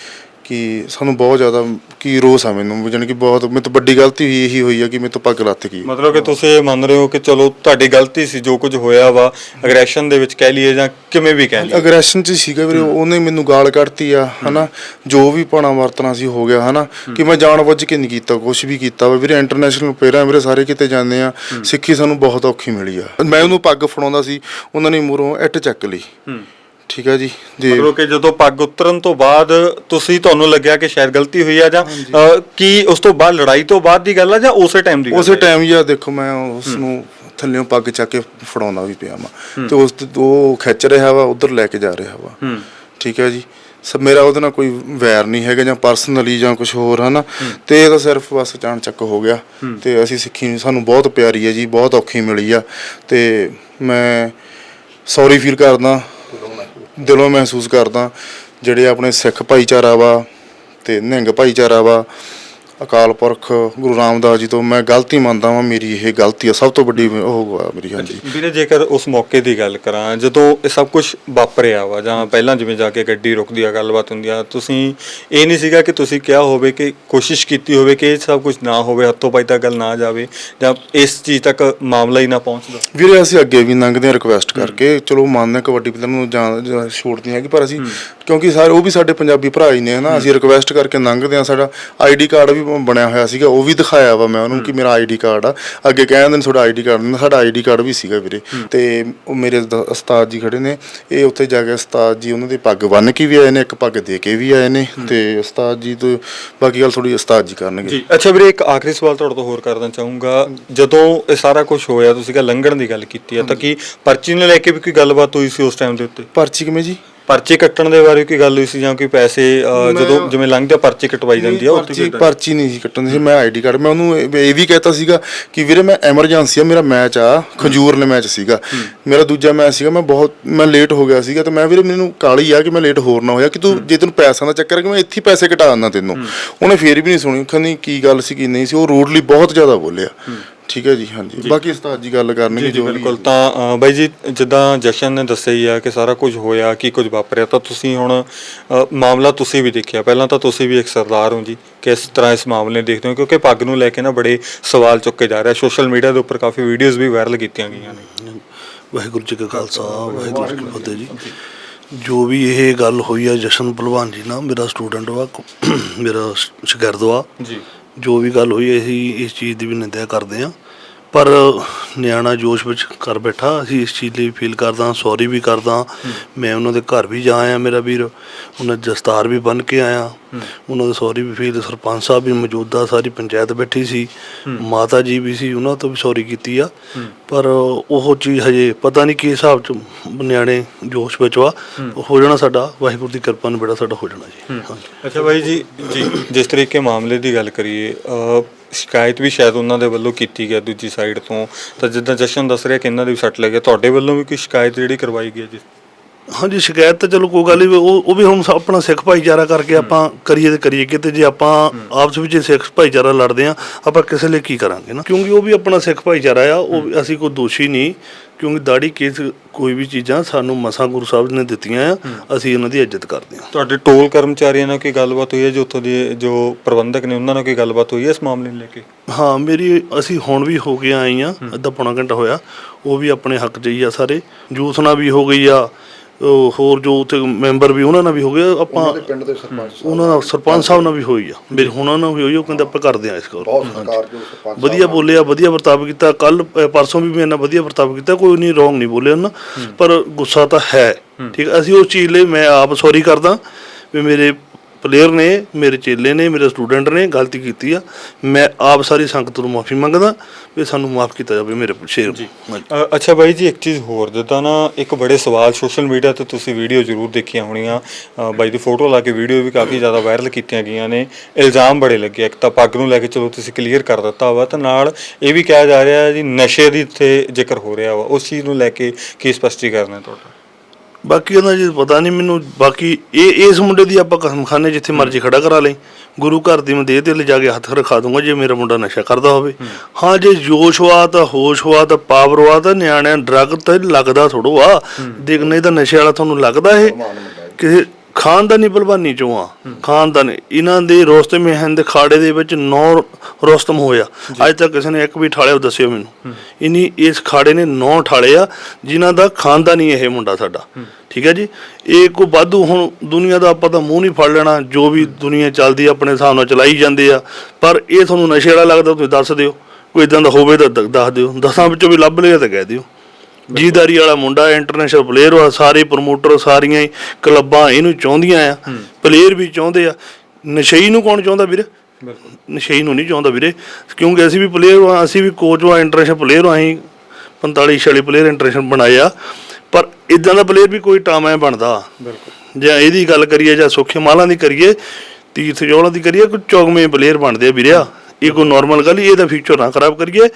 ਕਿ ਸਾਨੂੰ ਬਹੁਤ ਜ਼ਿਆਦਾ ਕੀ ਰੋਸ ਆ ਮੈਨੂੰ? ਜਾਣੀ ਕਿ ਬਹੁਤ ਮੇਰੇ ਤੋਂ ਵੱਡੀ ਗਲਤੀ ਹੋਈ ਇਹੀ ਹੋਈ ਆ ਕਿ ਮੇਰੇ ਤੋਂ ਪੱਗ ਲੱਥ ਗਈ। ਮਤਲਬ ਕਿ ਤੁਸੀਂ ਇਹ ਮੰਨ ਰਹੇ ਹੋ ਕਿ ਚਲੋ ਤੁਹਾਡੀ ਗਲਤੀ ਸੀ ਜੋ ਕੁਝ ਹੋਇਆ ਵਾ ਅਗਰੈਸ਼ਨ ਦੇ ਵਿੱਚ ਕਹਿ ਲਈਏ ਜਾਂ ਕਿਵੇਂ ਵੀ ਕਹਿ ਲਈਏ। ਅਗਰੈਸ਼ਨ ਚ ਸੀਗਾ ਵੀਰੇ ਉਹਨੇ ਮੈਨੂੰ ਗਾਲ ਕੱਢਤੀ ਆ ਹਨਾ? ਜੋ ਵੀ ਪਾਣਾ ਵਰਤਣਾ ਸੀ ਹੋ ਗਿਆ ਹਨਾ? ਕਿ ਮੈਂ ਜਾਣਬੁੱਝ ਕੇ ਨਹੀਂ ਕੀਤਾ ਕੁਝ ਵੀ ਕੀਤਾ ਵਾ। ਵੀਰੇ ਇੰਟਰਨੈਸ਼ਨਲ ਪਲੇਅਰ ਵੀਰੇ ਸਾਰੇ ਕਿਤੇ ਜਾਂਦੇ ਆ। ਸਿੱਖੀ ਸਾਨੂੰ ਬਹੁਤ ਔਖੀ ਮਿਲੀ ਆ। ਮੈਂ ਉਹਨੂੰ ਪੱਗ ਫੜਾਉਂਦਾ ਸੀ ਉਹਨਾਂ ਨੇ ਮੂਹਰੋਂ ਇੱਟ ਚੱਕ ਲਈ। ਠੀਕ ਆ ਜੀ ਜੀ। ਮਤਲਬ ਕਿ ਜਦੋਂ ਪੱਗ ਉਤਰਨ ਤੋਂ ਬਾਅਦ ਤੁਸੀਂ ਤੁਹਾਨੂੰ ਲੱਗਿਆ ਕਿ ਸ਼ਾਇਦ ਗਲਤੀ ਹੋਈ ਆ ਜਾਂ ਅ, ਕੀ ਉਸ ਤੋਂ ਬਾਅਦ ਲੜਾਈ ਤੋਂ ਬਾਅਦ ਦੀ ਗੱਲ ਆ ਜਾਂ ਉਸੇ ਟਾਈਮ ਦੀ ਗੱਲ ਉਸੇ ਹੈ? ਟਾਈਮ ਹੀ ਆ ਦੇਖੋ ਮੈਂ ਉਸ ਨੂੰ ਥੱਲਿਓਂ ਪੱਗ ਚੱਕ ਕੇ ਫੜਾਉਂਦਾ ਵੀ ਪਿਆ ਮੈਂ ਤੇ ਉਸ ਤੇ ਉਹ ਖਿੱਚ ਰਿਹਾ ਵਾ ਉਧਰ ਲੈ ਕੇ ਜਾ ਰਿਹਾ ਵਾ। ਹੂੰ। ਠੀਕ ਹੈ ਜੀ। ਸਭ ਮੇਰਾ ਉਹਦੇ ਨਾਲ ਕੋਈ ਵੈਰ ਨਹੀਂ ਹੈਗਾ ਜਾਂ ਪਰਸਨਲੀ ਜਾਂ ਕੁਝ ਹੋਰ ਹਨਾ। ਤੇ ਇਹ ਤਾਂ ਸਿਰਫ ਬਸ ਚਾਣ ਚੱਕ ਹੋ ਗਿਆ। ਤੇ ਅਸੀਂ ਸਿੱਖੀ ਨੂੰ ਸਾਨੂੰ ਬਹੁਤ ਪਿਆਰੀ ਹੈ ਜੀ ਬਹੁਤ ਔਖੀ ਮਿਲੀ ਆ। ਤੇ ਮੈਂ ਸੌਰੀ ਫੀਲ ਕਰਦਾ ਦਿਲੋਂ ਮਹਿਸੂਸ ਕਰਦਾ ਜਿਹੜੇ ਆਪਣੇ ਸਿੱਖ ਭਾਈਚਾਰਾ ਵਾ ਤੇ ਨਿਹੰਗ ਭਾਈਚਾਰਾ ਵਾ ਅਕਾਲ ਪੁਰਖ ਗੁਰੂ ਰਾਮਦਾਸ ਜੀ ਤੋਂ ਮੈਂ ਗਲਤੀ ਮੰਨਦਾ ਵਾਂ ਮੇਰੀ ਇਹ ਗਲਤੀ ਆ। ਸਭ ਤੋਂ ਵੱਡੀ ਉਹ ਆ ਮੇਰੀ ਹਾਂਜੀ। ਵੀਰੇ ਜੇਕਰ ਉਸ ਮੌਕੇ ਦੀ ਗੱਲ ਕਰਾਂ ਜਦੋਂ ਇਹ ਸਭ ਕੁਝ ਵਾਪਰਿਆ ਵਾ ਜਾਂ ਪਹਿਲਾਂ ਜਿਵੇਂ ਜਾ ਕੇ ਗੱਡੀ ਰੁਕਦੀ ਆ ਗੱਲਬਾਤ ਹੁੰਦੀ ਆ ਤੁਸੀਂ ਇਹ ਨਹੀਂ ਸੀਗਾ ਕਿ ਤੁਸੀਂ ਕਿਹਾ ਹੋਵੇ ਕਿ ਕੋਸ਼ਿਸ਼ ਕੀਤੀ ਹੋਵੇ ਕਿ ਇਹ ਸਭ ਕੁਝ ਨਾ ਹੋਵੇ ਹੱਥੋਂ ਪਾਈ ਤੱਕ ਗੱਲ ਨਾ ਜਾਵੇ ਜਾਂ ਇਸ ਚੀਜ਼ ਤੱਕ ਮਾਮਲਾ ਹੀ ਨਾ ਪਹੁੰਚਦਾ? ਵੀਰੇ ਅਸੀਂ ਅੱਗੇ ਵੀ ਲੰਘਦੇ ਹਾਂ ਰਿਕੁਐਸਟ ਕਰਕੇ। ਚਲੋ ਮੰਨਦੇ ਹਾਂ ਕਬੱਡੀ ਪਲੇਅਰ ਨੂੰ ਜਾਂ ਨਹੀਂ ਹੈਗੀ ਪਰ ਅਸੀਂ ਕਿਉਂਕਿ ਸਾਰੇ ਉਹ ਵੀ ਸਾਡੇ ਪੰਜਾਬੀ ਭਰਾ ਹੀ ਨੇ ਹਨਾ? ਅਸੀਂ ਰਿਕੁਐਸਟ ਕਰਕੇ ਲੰਘਦੇ ਹਾਂ ਸਾਡਾ ਆਈਡੀ ਕਾਰਡ ਵੀ ਬਣਿਆ ਹੋਇਆ ਸੀਗਾ ਉਹ ਵੀ ਦਿਖਾਇਆ ਵਾ ਮੈਂ ਉਹਨੂੰ ਕਿ ਮੇਰਾ ਆਈਡੀ ਕਾਰਡ ਆ। ਅੱਗੇ ਕਹਿੰਦੇ ਨੇ ਤੁਹਾਡਾ ਆਈਡੀ ਕਾਰਡ ਨਹੀਂ ਸਾਡਾ ਆਈਡੀ ਕਾਰਡ ਵੀ ਸੀਗਾ ਵੀਰੇ। ਤੇ ਉਹ ਮੇਰੇ ਦ- ਉਸਤਾਦ ਜੀ ਖੜੇ ਨੇ। ਇਹ ਉੱਥੇ ਜਾ ਕੇ ਉਸਤਾਦ ਜੀ ਉਹਨਾਂ ਦੀ ਪੱਗ ਬੰਨ ਕੇ ਵੀ ਆਏ ਨੇ ਇੱਕ ਪੱਗ ਦੇ ਕੇ ਵੀ ਆਏ ਨੇ। ਤੇ ਉਸਤਾਦ ਜੀ ਤੋਂ ਬਾਕੀ ਗੱਲ ਥੋੜੀ ਉਸਤਾਦ ਜੀ ਕਰਨਗੇ। ਜੀ। ਅੱਛਾ ਵੀਰੇ ਇੱਕ ਆਖਰੀ ਸਵਾਲ ਤੁਹਾਡੇ ਤੋਂ ਹੋਰ ਕਰਨਾ ਚਾਹੂੰਗਾ। ਜਦੋਂ ਇਹ ਸਾਰਾ ਕੁਝ ਹੋਇਆ ਤੁਸੀਂ ਕਿਹਾ ਲੰਘਣ ਦੀ ਗੱਲ ਕੀਤੀ ਆ ਤਾਂ ਕੀ ਪਰਚੀ ਨੂੰ ਲੈ ਕੇ ਵੀ ਕੋਈ ਗੱਲਬਾਤ ਹੋਈ ਸੀ ਉਸ ਟਾਈਮ ਦੇ ਉੱਤੇ? ਪਰਚੀ ਕਿਵੇਂ ਜੀ? ਪਰਚੀ ਕੱਟਣ ਦੇ ਬਾਰੇ ਕੋਈ ਗੱਲ ਹੋਈ ਸੀ ਜਾਂ ਕੋਈ ਪੈਸੇ ਜਦੋਂ ਜਿਵੇਂ ਲੰਘਦੇ ਆ ਪਰਚੀ ਕਟਵਾਈ ਜਾਂਦੀ ਆ ਉੱਥੇ ਪਰਚੀ ਕੋਈ ਪਰਚੀ ਨਹੀਂ ਸੀ ਕੱਟਣ ਦੀ ਸੀ ਮੈਂ ਆਈਡੀ ਕਾਰਡ ਮੈਂ ਉਹਨੂੰ ਇਹ ਇਹ ਵੀ ਕਹਿਤਾ ਸੀਗਾ ਕਿ ਵੀਰੇ ਮੈਂ ਐਮਰਜੈਂਸੀ ਆ ਮੇਰਾ ਮੈਚ ਆ ਖਜੂਰ ਨੇ ਮੈਚ ਸੀਗਾ। ਮੇਰਾ ਦੂਜਾ ਮੈਚ ਸੀਗਾ ਮੈਂ ਬਹੁਤ ਮੈਂ ਲੇਟ ਹੋ ਗਿਆ ਸੀਗਾ ਤੇ ਮੈਂ ਵੀਰੇ ਮੈਨੂੰ ਕਾਲੀ ਆ ਕਿ ਮੈਂ ਲੇਟ ਹੋਰ ਨਾ ਹੋਇਆ ਕਿ ਤੂੰ ਜੇ ਤੈਨੂੰ ਪੈਸਿਆਂ ਦਾ ਚੱਕਰ ਹੈ ਕਿ ਮੈਂ ਇੱਥੇ ਹੀ ਪੈਸੇ ਘਟਾ ਦਿੰਦਾ ਤੈਨੂੰ। ਉਹਨੇ ਫੇਰ ਵੀ ਨਹੀਂ ਸੁਣੀ ਕਹਿੰਦੀ ਕੀ ਗੱਲ ਸੀ ਕੀ ਨਹੀਂ ਸੀ ਉਹ ਰੂਡਲੀ ਬਹੁਤ ਜ਼ਿਆਦਾ ਬੋਲਿਆ। ਠੀਕ ਹੈ ਜੀ ਹਾਂਜੀ। ਬਾਕੀ ਉਸਤਾਦ ਜੀ ਗੱਲ ਕਰਨਗੇ ਜੀ ਜੋ ਵੀ ਬਿਲਕੁਲ। ਤਾਂ ਅ, ਬਾਈ ਜੀ ਜਿੱਦਾਂ ਜਸ਼ਨ ਨੇ ਦੱਸਿਆ ਹੀ ਆ ਕਿ ਸਾਰਾ ਕੁਝ ਹੋਇਆ ਕੀ ਕੁਝ ਵਾਪਰਿਆ ਤਾਂ ਤੁਸੀਂ ਹੁਣ ਅ, ਮਾਮਲਾ ਤੁਸੀਂ ਵੀ ਦੇਖਿਆ। ਪਹਿਲਾਂ ਤਾਂ ਤੁਸੀਂ ਵੀ ਇੱਕ ਸਰਦਾਰ ਹੋ ਜੀ ਕਿਸ ਤਰ੍ਹਾਂ ਇਸ ਮਾਮਲੇ ਨੂੰ ਦੇਖਦੇ ਹੋ ਕਿਉਂਕਿ ਪੱਗ ਨੂੰ ਲੈ ਕੇ ਨਾ ਬੜੇ ਸਵਾਲ ਚੁੱਕੇ ਜਾ ਰਿਹਾ ਸੋਸ਼ਲ ਮੀਡੀਆ ਦੇ ਉੱਪਰ ਕਾਫੀ ਵੀਡੀਓਜ਼ ਵੀ ਵਾਇਰਲ ਕੀਤੀਆਂ ਗਈਆਂ ਨੇ। ਵਾਹਿਗੁਰੂ ਜੀ ਕਾ ਖਾਲਸਾ ਵਾਹਿਗੁਰੂ ਜੀ ਕੀ ਫਤਿਹ ਜੀ। ਜੋ ਵੀ ਇਹ ਗੱਲ ਹੋਈ ਆ ਜਸ਼ਨ ਭਲਵਾਨ ਜੀ ਨਾਲ ਮੇਰਾ ਸਟੂਡੈਂਟ ਵਾ ਮੇਰਾ ਸ਼ਾਗਿਰਦ ਵਾ। ਜੀ। ਜੋ ਵੀ ਗੱਲ ਹੋਈ ਅਸੀਂ ਇਸ ਚੀਜ਼ ਦੀ ਵੀ ਨਿੰਦਿਆ ਕਰਦੇ ਹਾਂ ਪਰ ਨਿਆਣਾ ਜੋਸ਼ ਵਿੱਚ ਕਰ ਬੈਠਾ ਅਸੀਂ ਇਸ ਚੀਜ਼ ਲਈ ਫੀਲ ਕਰਦਾ ਸੌਰੀ ਵੀ ਕਰਦਾ ਮੈਂ ਉਹਨਾਂ ਦੇ ਘਰ ਵੀ ਜਾ ਆਇਆ ਮੇਰਾ ਵੀਰ ਉਹਨਾਂ ਦੇ ਦਸਤਾਰ ਵੀ ਬੰਨ ਕੇ ਆਇਆ। ਉਹਨਾਂ ਦੇ ਸੌਰੀ ਵੀ ਫੀਲ ਸਰਪੰਚ ਸਾਹਿਬ ਵੀ ਮੌਜੂਦਾ ਸਾਰੀ ਪੰਚਾਇਤ ਬੈਠੀ ਸੀ। ਮਾਤਾ ਜੀ ਵੀ ਸੀ ਉਹਨਾਂ ਤੋਂ ਵੀ ਸੌਰੀ ਕੀਤੀ ਆ। ਪਰ ਉਹ ਚੀਜ਼ ਹਜੇ ਪਤਾ ਨਹੀਂ ਕੀ ਹਿਸਾਬ ਚ ਨਿਆਣੇ ਜੋਸ਼ ਵਿੱਚ ਵਾ। ਹੋ। ਜਾਣਾ ਸਾਡਾ ਵਾਹਿਗੁਰੂ ਦੀ ਕਿਰਪਾ ਨਾਲ ਬੇੜਾ ਸਾਡਾ ਹੋ ਜਾਣਾ ਜੀ। ਹਾਂਜੀ। ਅੱਛਾ ਬਾਈ ਜੀ ਜੀ ਜਿਸ ਤਰੀਕੇ ਮਾਮਲੇ ਦੀ ਗੱਲ ਕਰੀਏ ਅ, ਸ਼ਿਕਾਇਤ ਵੀ ਸ਼ਾਇਦ ਉਹਨਾਂ ਦੇ ਵੱਲੋਂ ਕੀਤੀ ਗਿਆ ਦੂਜੀ ਸਾਈਡ ਤੋਂ। ਤਾਂ ਜਿੱਦਾਂ ਜਸ਼ਨ ਦੱਸ ਰਿਹਾ ਕਿ ਇਹਨਾਂ ਦੇ ਵੀ ਸੱਟ ਲੱਗਿਆ ਤੁਹਾਡੇ ਵੱਲੋਂ ਵੀ ਕੋਈ ਸ਼ਿਕਾਇਤ ਜਿਹੜੀ ਕਰਵਾਈ ਗਈ ਹੈ ਜੀ? ਹਾਂਜੀ ਸ਼ਿਕਾਇਤ ਤਾਂ ਚਲੋ ਕੋਈ ਗੱਲ ਨਹੀਂ ਉਹ ਉਹ ਵੀ ਹੁਣ ਆਪਣਾ ਸਿੱਖ ਭਾਈਚਾਰਾ ਕਰਕੇ ਆਪਾਂ ਕਰੀਏ ਤੇ ਕਰੀਏ ਕਿਤੇ ਜੇ ਆਪਾਂ ਆਪਸ ਵਿੱਚ ਸਿੱਖ ਭਾਈਚਾਰਾ ਲੜਦੇ ਆ ਆਪਾਂ ਕਿਸੇ ਲਈ ਕੀ ਕਰਾਂਗੇ ਨਾ? ਕਿਉਂਕਿ ਉਹ ਵੀ ਆਪਣਾ ਸਿੱਖ ਭਾਈਚਾਰਾ ਆ ਉਹ ਅਸੀਂ ਕੋਈ ਦੋਸ਼ੀ ਨਹੀਂ। ਕਿਉਂਕਿ ਦਾੜੀ ਕੇਸ ਕੋਈ ਵੀ ਚੀਜ਼ਾਂ ਸਾਨੂੰ ਮਸਾਂ ਗੁਰੂ ਸਾਹਿਬ ਨੇ ਦਿੱਤੀਆਂ ਆ ਅਸੀਂ ਉਹਨਾਂ ਦੀ ਇੱਜ਼ਤ ਕਰਦੇ ਆ ਤੁਹਾਡੇ ਟੋਲ ਕਰਮਚਾਰੀਆਂ ਨਾਲ ਕੋਈ ਗੱਲਬਾਤ ਹੋਈ ਹੈ ਜੋ ਉੱਥੋਂ ਦੇ ਜੋ ਪ੍ਰਬੰਧਕ ਨੇ ਉਹਨਾਂ ਨਾਲ ਕੋਈ ਗੱਲਬਾਤ ਹੋਈ ਹੈ ਇਸ ਮਾਮਲੇ ਨੂੰ ਲੈ ਕੇ? ਹਾਂ ਮੇਰੀ ਅਸੀਂ ਹੁਣ ਵੀ ਹੋ ਕੇ ਆਏ ਆ ਅੱਧਾ ਪੌਣਾ ਘੰਟਾ ਹੋਇਆ ਉਹ ਵੀ ਆਪਣੇ ਹੱਕ 'ਚ ਹੀ ਆ ਸਾਰੇ। ਜੂਸ ਨਾਲ ਵੀ ਹੋ ਗਈ ਆ ਉਹ ਹੋਰ ਜੋ ਉੱਥੇ ਮੈਂਬਰ ਵੀ ਉਹਨਾਂ ਨਾਲ ਵੀ ਹੋ ਗਏ ਆਪਾਂ ਪਿੰਡ ਦੇ ਸਰਪੰਚ ਉਹਨਾਂ ਨਾਲ ਸਰਪੰਚ ਸਾਹਿਬ ਨਾਲ ਵੀ ਹੋਈ ਆ। ਮੇਰੇ ਹੁਣਾਂ ਨਾਲ ਵੀ ਹੋਈ ਉਹ ਕਹਿੰਦੇ ਆਪਾਂ ਕਰਦੇ ਆ ਇਸ ਕੋਲ ਬਹੁਤ ਸਤਿਕਾਰ ਜੋ ਸਰਪੰਚ ਵਧੀਆ ਬੋਲਿਆ ਵਧੀਆ ਵਰਤਾਵ ਕੀਤਾ। ਕੱਲ ਪਰਸੋਂ ਵੀ ਮੇਰੇ ਨਾਲ ਵਧੀਆ ਵਰਤਾਵ ਕੀਤਾ ਕੋਈ ਨਹੀਂ ਰੋਂਗ ਨਹੀਂ ਬੋਲਿਆ ਉਹਨਾਂ। ਪਰ ਗੁੱਸਾ ਤਾਂ ਹੈ। ਠੀਕ ਅਸੀਂ ਉਸ ਚੀਜ਼ ਲਈ ਮੈਂ ਆਪ ਸੌਰੀ ਕਰਦਾ ਵੀ ਮੇਰੇ ਪਲੇਅਰ ਨੇ ਮੇਰੇ ਚੇਲੇ ਨੇ ਮੇਰੇ ਸਟੂਡੈਂਟ ਨੇ ਗਲਤੀ ਕੀਤੀ ਆ। ਮੈਂ ਆਪ ਸਾਰੀ ਸੰਗਤ ਨੂੰ ਮਾਫੀ ਮੰਗਦਾ ਵੀ ਸਾਨੂੰ ਮਾਫ ਕੀਤਾ ਜਾਵੇ ਮੇਰੇ ਸ਼ੇਰ। ਅ, ਅੱਛਾ ਬਾਈ ਜੀ ਇੱਕ ਚੀਜ਼ ਹੋਰ ਜਿੱਦਾਂ ਨਾ ਇੱਕ ਬੜੇ ਸਵਾਲ ਸੋਸ਼ਲ ਮੀਡੀਆ ਤੇ ਤੁਸੀਂ ਵੀਡੀਓ ਜ਼ਰੂਰ ਦੇਖੀਆਂ ਹੋਣੀਆਂ। ਬਾਈ ਦੀ ਫੋਟੋ ਲਾ ਕੇ ਵੀਡੀਓ ਵੀ ਕਾਫੀ ਜ਼ਿਆਦਾ ਵਾਇਰਲ ਕੀਤੀਆਂ ਗਈਆਂ ਨੇ। ਇਲਜ਼ਾਮ ਬੜੇ ਲੱਗੇ ਇੱਕ ਤਾਂ ਪੱਗ ਨੂੰ ਲੈ ਕੇ ਚਲੋ ਤੁਸੀਂ ਕਲੀਅਰ ਕਰ ਦਿੱਤਾ ਵਾ ਤਾਂ ਨਾਲ ਇਹ ਵੀ ਕਿਹਾ ਜਾ ਰਿਹਾ ਜੀ ਨਸ਼ੇ ਦੀ ਇੱਥੇ ਜ਼ਿਕਰ ਹੋ ਰਿਹਾ ਵਾ। ਉਸ ਚੀਜ਼ ਨੂੰ ਲੈ ਕੇ ਕੀ ਸਪਸ਼ਟੀਕਰਨ ਹੈ ਤੁਹਾਡਾ? ਬਾਕੀ ਉਹਨਾਂ ਜੀ ਪਤਾ ਨਹੀਂ ਮੈਨੂੰ ਬਾਕੀ ਇਹ ਇਸ ਮੁੰਡੇ ਦੀ ਆਪਾਂ ਕਸਮ ਖਾਨੇ ਜਿੱਥੇ ਮਰਜ਼ੀ ਖੜਾ ਕਰਾ ਲਈ। ਗੁਰੂ ਘਰ ਦੀ ਮੈਂ ਦੇਹ ਤੇ ਲਿਜਾ ਕੇ ਹੱਥ ਰਖਾ ਦੂੰਗਾ ਜੇ ਮੇਰਾ ਮੁੰਡਾ ਨਸ਼ਾ ਕਰਦਾ ਹੋਵੇ। ਹਾਂ। ਜੇ ਜੋਸ਼ ਵਾ ਤਾਂ ਹੋਸ਼ ਵਾ ਤਾਂ ਪਾਵਰ ਵਾ ਤਾਂ ਨਿਆਣਿਆਂ ਡਰੱਗ ਤਾਂ ਲੱਗਦਾ ਥੋੜੋ ਆ ਦੇਖ ਨਹੀਂ ਤਾਂ ਨਸ਼ੇ ਵਾਲਾ ਤੁਹਾਨੂੰ ਲੱਗਦਾ ਇਹ ਕਿ ਖਾਨਦਾਨੀ ਭਲਵਾਨੀ ਚੋਂ ਆ ਖਾਨਦਾਨ। ਇਹਨਾਂ ਦੇ ਰੋਸਤਮ ਹਿੰਦ ਖਾੜੇ ਦੇ ਵਿੱਚ ਨੌ ਰੋਸਤਮ ਹੋਇਆ ਅੱਜ ਤੱਕ ਕਿਸੇ ਨੇ ਇੱਕ ਵੀ ਠਾਲਿਆ ਦੱਸਿਓ ਮੈਨੂੰ। ਇਨੀ ਇਸ ਖਾੜੇ ਨੇ ਨੌ ਠਾਲੇ ਆ ਜਿਨ੍ਹਾਂ ਦਾ ਖਾਨਦਾਨੀ ਇਹ ਮੁੰਡਾ ਸਾਡਾ। ਠੀਕ ਹੈ ਜੀ? ਇਹ ਕੋ ਵਾਧੂ ਹੁਣ ਦੁਨੀਆ ਦਾ ਆਪਾਂ ਤਾਂ ਮੂੰਹ ਨਹੀਂ ਫੜ ਲੈਣਾ ਜੋ ਵੀ ਦੁਨੀਆ ਚੱਲਦੀ ਆਪਣੇ ਹਿਸਾਬ ਨਾਲ ਚਲਾਈ ਜਾਂਦੇ ਆ। ਪਰ ਇਹ ਤੁਹਾਨੂੰ ਨਸ਼ੇ ਵਾਲਾ ਲੱਗਦਾ ਤੁਸੀਂ ਦੱਸ ਦਿਓ। ਕੋਈ ਇਦਾਂ ਦਾ ਹੋਵੇ ਤਾਂ ਦੱਸ ਦਿਓ। ਦਸਾਂ ਵਿੱਚੋਂ ਵੀ ਲੱਭ ਲਿਆ ਤਾਂ ਕਹਿ ਦਿਓ। ਜੀਦਾਰੀ ਵਾਲਾ ਮੁੰਡਾ ਇੰਟਰਨੈਸ਼ਨਲ ਪਲੇਅਰ ਆ ਸਾਰੇ ਪ੍ਰੋਮੋਟਰ ਸਾਰੀਆਂ ਹੀ ਕਲੱਬਾਂ ਇਹਨੂੰ ਚਾਹੁੰਦੀਆਂ ਆ ਪਲੇਅਰ ਵੀ ਚਾਹੁੰਦੇ ਆ। ਨਸ਼ਈ ਨੂੰ ਕੌਣ ਚਾਹੁੰਦਾ ਵੀਰੇ? ਨਸ਼ਈ ਨੂੰ ਨਹੀਂ ਚਾਹੁੰਦਾ ਵੀਰੇ। ਕਿਉਂਕਿ ਅਸੀਂ ਵੀ ਪਲੇਅਰ ਆ ਅਸੀਂ ਵੀ ਕੋਚ ਆ ਇੰਟਰਨੈਸ਼ਨਲ ਪਲੇਅਰ ਆ ਅਸੀਂ 45 46 ਪਲੇਅਰ ਇੰਟਰਨੈਸ਼ਨਲ ਬਣਾਏ ਆ। ਪਰ ਇਦਾਂ ਦਾ ਪਲੇਅਰ ਵੀ ਕੋਈ ਟਾਈਮ ਐ ਬਣਦਾ। ਬਿਲਕੁਲ। ਜੇ ਇਹਦੀ ਗੱਲ ਕਰੀਏ ਜਾਂ ਸੁੱਖੇ ਮਾਲਾਂ ਦੀ ਕਰੀਏ ਤੀਰਥ ਜੋਲਾਂ ਦੀ ਕਰੀਏ ਕੋਈ ਚੌਗਵੇਂ ਪਲੇਅਰ ਬਣਦੇ ਆ ਵੀਰਿਆ ਇਹ ਕੋਈ ਨਾਰਮਲ ਗੱਲ ਇਹਦਾ ਫਿਊਚਰ ਨਾ ਖਰਾਬ ਕਰੀਏ।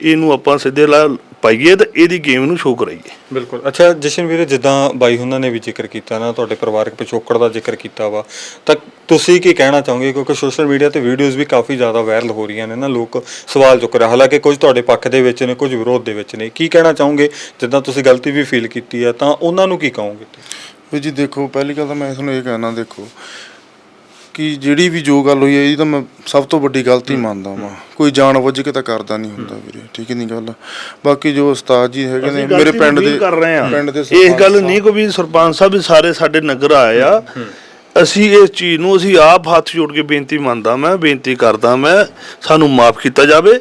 ਇਹਨੂੰ ਆਪਾਂ ਸਿੱਧੇ ਲਾ ਪਾਈਏ ਤੇ ਇਹਦੀ ਗੇਮ ਨੂੰ ਸ਼ੋਅ ਕਰਾਈਏ। ਬਿਲਕੁਲ। ਅੱਛਾ ਜਸ਼ਨ ਵੀਰੇ ਜਿੱਦਾਂ ਬਾਈ ਉਹਨਾਂ ਨੇ ਵੀ ਜ਼ਿਕਰ ਕੀਤਾ ਨਾ ਤੁਹਾਡੇ ਪਰਿਵਾਰਕ ਪਿਛੋਕੜ ਦਾ ਜ਼ਿਕਰ ਕੀਤਾ ਵਾ ਤਾਂ ਤੁਸੀਂ ਕੀ ਕਹਿਣਾ ਚਾਹੋਗੇ? ਕਿਉਂਕਿ ਸੋਸ਼ਲ ਮੀਡੀਆ ਤੇ ਵੀਡੀਓਜ਼ ਵੀ ਕਾਫੀ ਜ਼ਿਆਦਾ ਵਾਇਰਲ ਹੋ ਰਹੀਆਂ ਨੇ ਨਾ ਲੋਕ ਸਵਾਲ ਚੁੱਕ ਰਹੇ ਹਾਲਾਂਕਿ ਕੁਝ ਤੁਹਾਡੇ ਪੱਖ ਦੇ ਵਿੱਚ ਨੇ ਕੁਝ ਵਿਰੋਧ ਦੇ ਵਿੱਚ ਨੇ। ਕੀ ਕਹਿਣਾ ਚਾਹੋਗੇ? ਜਿੱਦਾਂ ਤੁਸੀਂ ਗਲਤੀ ਵੀ ਫੀਲ ਕੀਤੀ ਆ ਤਾਂ ਉਹਨਾਂ ਨੂੰ ਕੀ ਕਹੋਗੇ ਵੀ ਜੀ ਦੇਖੋ ਪਹਿਲੀ ਗੱਲ ਤਾਂ ਮੈਂ ਤੁਹਾਨੂੰ ਇਹ ਕਹਿਣਾ ਦੇਖੋ ਕਿ ਜਿਹੜੀ ਵੀ ਜੋ ਗੱਲ ਹੋਈ ਹੈ ਇਹਦੀ ਤਾਂ ਮੈਂ ਸਭ ਤੋਂ ਵੱਡੀ ਗਲਤੀ ਮੰਨਦਾ ਵਾਂ। ਕੋਈ ਜਾਣ ਬੁੱਝ ਕੇ ਤਾਂ ਕਰਦਾ ਨਹੀਂ ਹੁੰਦਾ ਵੀਰੇ ਠੀਕ ਨਹੀਂ ਗੱਲ। ਬਾਕੀ ਜੋ ਉਸਤਾਦ ਜੀ ਹੈਗੇ ਨੇ ਮੇਰੇ ਪਿੰਡ ਦੇ ਕਰ ਰਹੇ ਆ ਪਿੰਡ ਦੇ ਸਰਪੰਚ ਗੱਲ ਨਹੀਂ ਕੋਈ ਵੀ ਸਰਪੰਚ ਸਾਹਿਬ ਵੀ ਸਾਰੇ ਸਾਡੇ ਨਗਰ ਆਏ ਆ। ਅਸੀਂ ਇਸ ਚੀਜ਼ ਨੂੰ ਅਸੀਂ ਆਪ ਹੱਥ ਜੋੜ ਕੇ ਬੇਨਤੀ ਮੰਨਦਾ ਮੈਂ ਬੇਨਤੀ ਕਰਦਾ ਮੈਂ ਸਾਨੂੰ ਮਾਫ ਕੀਤਾ ਜਾਵੇ।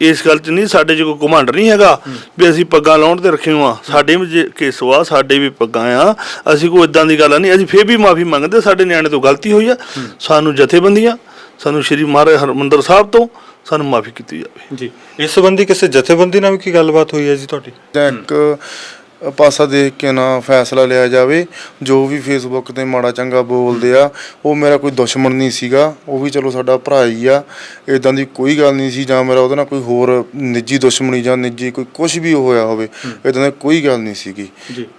ਇਸ ਗੱਲ 'ਚ ਨਹੀਂ ਸਾਡੇ 'ਚ ਕੋਈ ਘਮੰਡ ਨਹੀਂ ਹੈਗਾ ਵੀ ਅਸੀਂ ਪੱਗਾਂ ਲਾਉਣ ਤੇ ਰੱਖੇ ਹਾਂ। ਸਾਡੇ ਵੀ ਜੇ ਕੇਸ ਵਾ ਸਾਡੇ ਵੀ ਪੱਗਾਂ ਆ। ਅਸੀਂ ਕੋਈ ਇਦਾਂ ਦੀ ਗੱਲ ਨਹੀਂ ਅਸੀਂ ਫੇਰ ਵੀ ਮਾਫੀ ਮੰਗਦੇ ਸਾਡੇ ਨਿਆਣੇ ਤੋਂ ਗਲਤੀ ਹੋਈ ਆ। ਸਾਨੂੰ ਜਥੇਬੰਦੀਆਂ ਸਾਨੂੰ ਸ਼੍ਰੀ ਮਹਾਰਾਜ ਹਰਮੰਦਰ ਸਾਹਿਬ ਤੋਂ ਸਾਨੂੰ ਮਾਫੀ ਕੀਤੀ ਜਾਵੇ। ਜੀ ਇਸ ਸੰਬੰਧੀ ਕਿਸੇ ਜਥੇਬੰਦੀ ਨਾਲ ਵੀ ਕੀ ਗੱਲਬਾਤ ਹੋਈ ਹੈ ਜੀ ਤੁਹਾਡੀ? ਇੱਕ ਪਾਸਾ ਦੇਖ ਕੇ ਨਾ ਫੈਸਲਾ ਲਿਆ ਜਾਵੇ ਜੋ ਵੀ ਫੇਸਬੁੱਕ ਤੇ ਮਾੜਾ ਚੰਗਾ ਬੋਲਦੇ ਆ ਉਹ ਮੇਰਾ ਕੋਈ ਦੁਸ਼ਮਣ ਨਹੀਂ ਸੀਗਾ ਉਹ ਵੀ ਚਲੋ ਸਾਡਾ ਭਰਾ ਹੀ ਆ ਇਦਾਂ ਦੀ ਕੋਈ ਗੱਲ ਨਹੀਂ ਸੀ ਜਾਂ ਮੇਰਾ ਉਹਦੇ ਨਾਲ ਕੋਈ ਹੋਰ ਨਿੱਜੀ ਦੁਸ਼ਮਣੀ ਜਾਂ ਨਿੱਜੀ ਕੋਈ ਕੁਝ ਵੀ ਹੋਇਆ ਹੋਵੇ ਇਦਾਂ ਦੀ ਕੋਈ ਗੱਲ ਨਹੀਂ ਸੀਗੀ।